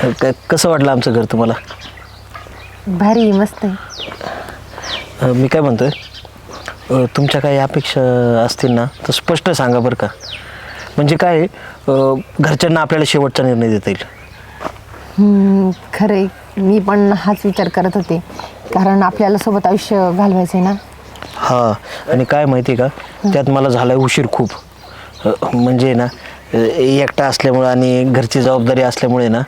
काय कसं वाटलं आमचं घर तुम्हाला? भारी आहे, मस्त आहे. अ, मी काय म्हणतोय? अ, तुमच्या काही अपेक्षा असतील ना तर स्पष्ट सांगा बरं का. म्हणजे काय आहे, अ, घरच्यांना आपल्याला शेवटचा निर्णय देता येईल. हम्म, खरं आहे. मी पण हाच विचार करत होते. कारण आपल्याला सोबत आयुष्य घालवायचं आहे ना. हा आणि काय माहिती आहे का त्यात मला झालाय उशीर खूप. अ, म्हणजे ना अ, एकटा असल्यामुळं आणि घरची जबाबदारी असल्यामुळे ना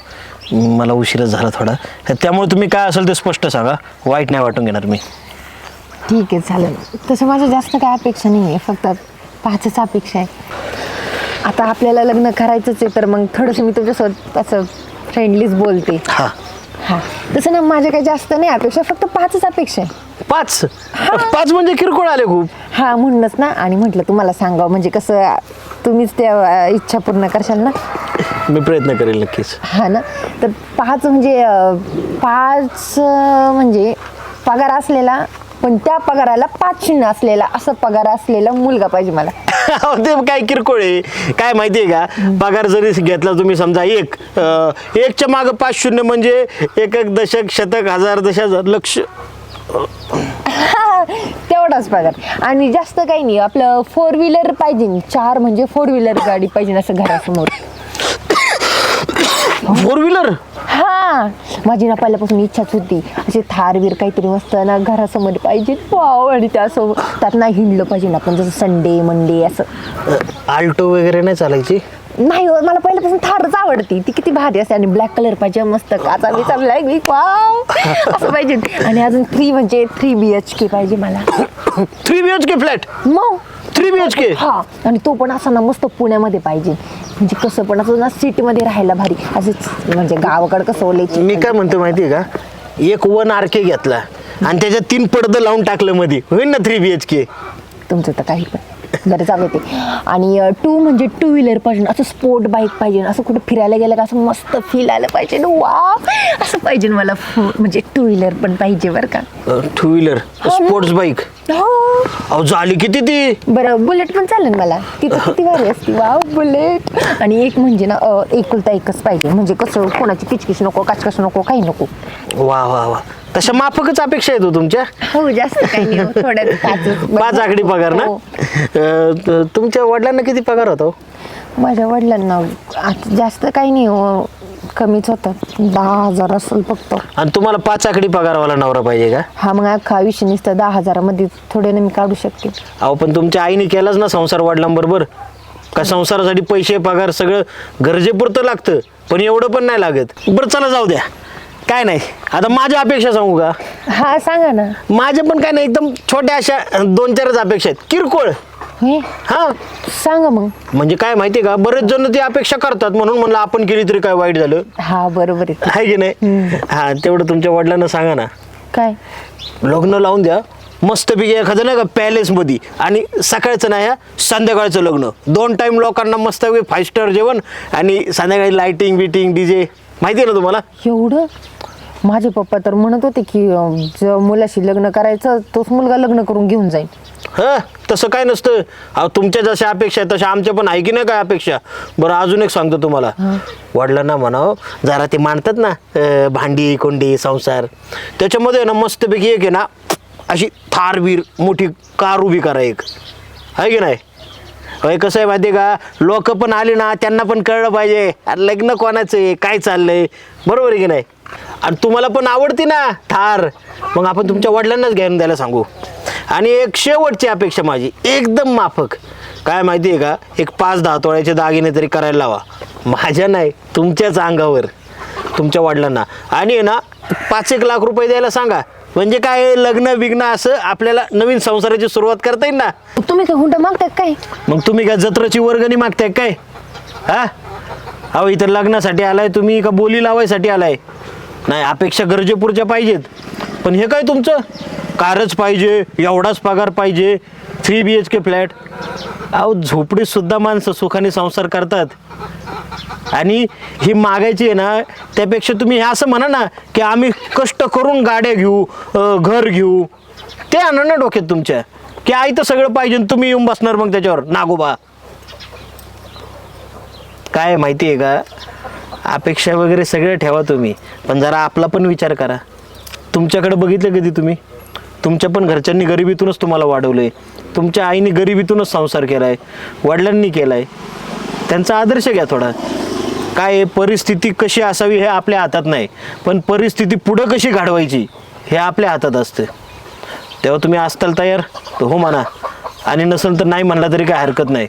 मला उशीरच झाला थोडा. त्यामुळे तुम्ही काय असेल ते स्पष्ट सांगा. वाईट नाही वाटून घेणार मी. ठीक आहे चालेल. तसं माझं जास्त काय अपेक्षा नाही आहे फक्त पाचच अपेक्षा आहे. आता आपल्याला लग्न करायचंच आहे तर मग थोडंसं मी तुमच्यासोबत असं फ्रेंडलीच बोलते. हा. हां. तसं ना माझ्या काही जास्त नाही अपेक्षा फक्त पाचच अपेक्षा आहे. पाच? पाच म्हणजे किरकोळ आले खूप. हां म्हणूनच ना आणि म्हटलं तुम्हाला सांगावं म्हणजे कसं तुम्हीच त्या इच्छा पूर्ण करशाल ना? मी प्रयत्न करेल नक्कीच. हा ना? तर पाच म्हणजे अं, पाच अं, म्हणजे पगार असलेला पण त्या पगाराला पाच शून्य असलेला असं पगार असलेला मुलगा पाहिजे मला. अहो, ते काय किरकोळ आहे. काय माहितीये का? पगार जरी घेतला तुम्ही समजा एक अं, एकच्या मागं पाच शून्य म्हणजे एक एक दशक शतक हजार दश हजार लक्ष. तेवढाच पगार. आणि जास्त काही नाही. आपलं फोर व्हीलर पाहिजे. चार म्हणजे फोर व्हीलर गाडी पाहिजे असं घरासमोर. फोर व्हीलर हा. माझी ना पहिल्यापासून इच्छाच होती. असे थार बीर काहीतरी मस्त ना घरासमोर पाहिजे. वाव आणि त्यासोबत त्यात ना हिंडलं पाहिजे ना आपण जसं संडे मंडे असं. आल्टो वगैरे नाही चालायची? नाही हो मला पहिल्यापासून थारच आवडती. ती किती भारी असते आणि ब्लॅक कलर पाहिजे मस्त काचा बिचा ब्लॅक वाव असं पाहिजे. आणि अजून थ्री म्हणजे थ्री बी एच के पाहिजे मला. Three B H K flat मग? थ्री बी एच के हा आणि तो पण असा ना मस्त पुण्यामध्ये पाहिजे. म्हणजे कसं पण असं ना सिटीमध्ये राहायला भारी. असंच म्हणजे गावाकडे कसं ओलायची मी काय म्हणतो माहितीये का? एक वन आर के घेतला. आणि त्याच्यात तीन पडदं लावून टाकलं मध्ये होईल ना थ्री बी एच के तुमचं तर काही पण. बरं चालू ते आणि टू म्हणजे टू व्हीलर पाहिजे असं स्पोर्ट बाईक पाहिजे असं कुठं फिरायला गेलं का असं मस्त फील आलं पाहिजे. वा असं पाहिजे मला म्हणजे टू व्हीलर पण पाहिजे बरं का. टू व्हीलर स्पोर्ट्स बाईक अहो झाली किती ती? बरं बुलेट पण चालेल मला. ती तर किती भारी असते. वाव बुलेट आणि एक म्हणजे ना एकुलता एकच पाहिजे. म्हणजे कसं कोणाची किचकिच नको काचकच नको काही नको. वा वा वा. तशा माफकच अपेक्षा येतो तुमच्या? हो जास्त काही नाही हो, पाचच. पाच आकडी पगार ना? हो. अं, त- तुमच्या वडिलांना किती पगार होता हो? माझ्या वडिलांना आता जास्त काही नाही हो कमीच होतं. दहा हजार असेल फक्त. आणि तुम्हाला पाच आकडी पगारवाला नवरा पाहिजे का? हा मग अख्खा आयुष्य नुसतं दहा हजारामध्ये थोडे ना मी काढू शकते. अहो पण तुमच्या आईने केलाच ना संसार वडिलांबरोबर. का संसारासाठी पैसे पगार सगळं गरजेपुरतं लागतं पण एवढं पण नाही लागत. बरं चला जाऊ द्या. काय नाही. आता माझ्या अपेक्षा सांगू का? हा सांगा ना. माझ्या पण काय नाही एकदम छोट्या अशा दोन चारच अपेक्षा आहेत. किरकोळ. हे हा. सांगा मग. म्हणजे काय माहितीये का बरेच जण ती अपेक्षा करतात म्हणून म्हणलं आपण केली तरी काय वाईट झालं? हा बरोबर आहे. आहे की नाही? हा तेवढं तुमच्या वडिलांना सांगा ना. काय? लग्न लावून द्या. मस्तपैकी एखादं नाही का पॅलेसमध्ये. आणि सकाळचं नाही हा संध्याकाळचं लग्न. दोन टाईम लोकांना मस्तपैकी फाईव्ह स्टार जेवण आणि संध्याकाळी लाईटिंग बिटिंग डीजे माहिती आहे ना तुम्हाला? एवढं? माझे पप्पा तर म्हणत होते की अं, जो मुलाशी लग्न करायचं तोच मुलगा लग्न करून घेऊन जाईल. ह तसं काय नसतं. अहो तुमच्या जशा अपेक्षा आहेत तशा आमच्या पण आहे की नाही काय अपेक्षा? बरं अजून एक सांगतो तुम्हाला. वडिलांना म्हणावं जरा ते मांडतात ना अं, भांडी कोंडी संसार. त्याच्यामध्ये ना मस्तपैकी एक आहे ना अशी थारवीर मोठी कार उभी करा एक. आहे की नाही? होय कसं आहे माहिती आहे का? लोक पण आले ना त्यांना पण कळलं पाहिजे. अरे लग्न कोणाचं आहे? काय चाललंय? बरोबर आहे की नाही? आणि तुम्हाला पण आवडते ना थार. मग आपण तुमच्या वडिलांनाच घेऊन द्यायला सांगू. आणि एक शेवटची अपेक्षा माझी एकदम माफक. काय माहिती आहे का? एक पाच दहा तोळ्याचे दागिने तरी करायला लावा. माझ्या नाही तुमच्याच अंगावर. तुमच्या वडिलांना. आणि ना पाच एक लाख रुपये द्यायला सांगा. म्हणजे काय लग्न बिग्न असं आपल्याला नवीन संसाराची सुरुवात करता येईल ना? तुम्ही काय हुंडा मागताय काय? मग तुम्ही काय जत्राची वर्गणी मागताय काय? हा? अहो इथं लग्नासाठी आलाय तुम्ही का बोली लावायसाठी आलाय? नाही अपेक्षा गरजेपुरच्या पाहिजेत. पण हे काय तुमचं? कारच पाहिजे एवढाच पगार पाहिजे three B H K flat अहो झोपडीत सुद्धा माणसं सुखाने संसार करतात. आणि ही मागायची आहे ना त्यापेक्षा तुम्ही हे असं म्हणा ना की आम्ही कष्ट करून गाड्या घेऊ घर घेऊ ते आणा ना डोक्यात तुमच्या. की आई तर सगळं पाहिजे तुम्ही येऊन बसणार मग त्याच्यावर. नागोबा. काय आहे माहिती आहे का? अपेक्षा वगैरे सगळं ठेवा तुम्ही. पण जरा आपला पण विचार करा. तुमच्याकडे बघितलं कधी तुम्ही? तुमच्या पण घरच्यांनी गरिबीतूनच तुम्हाला वाढवलंय. तुमच्या आईने गरिबीतूनच संसार केलाय. वडिलांनी केलाय. त्यांचा आदर्श घ्या थोडा. काय परिस्थिती कशी असावी हे आपल्या हातात नाही पण परिस्थिती पुढं कशी घडवायची हे आपल्या हातात असतं. तेव्हा तुम्ही असताल तयार? तर हो म्हणा. आणि नसेल तर नाही म्हणला तरी काय हरकत नाही.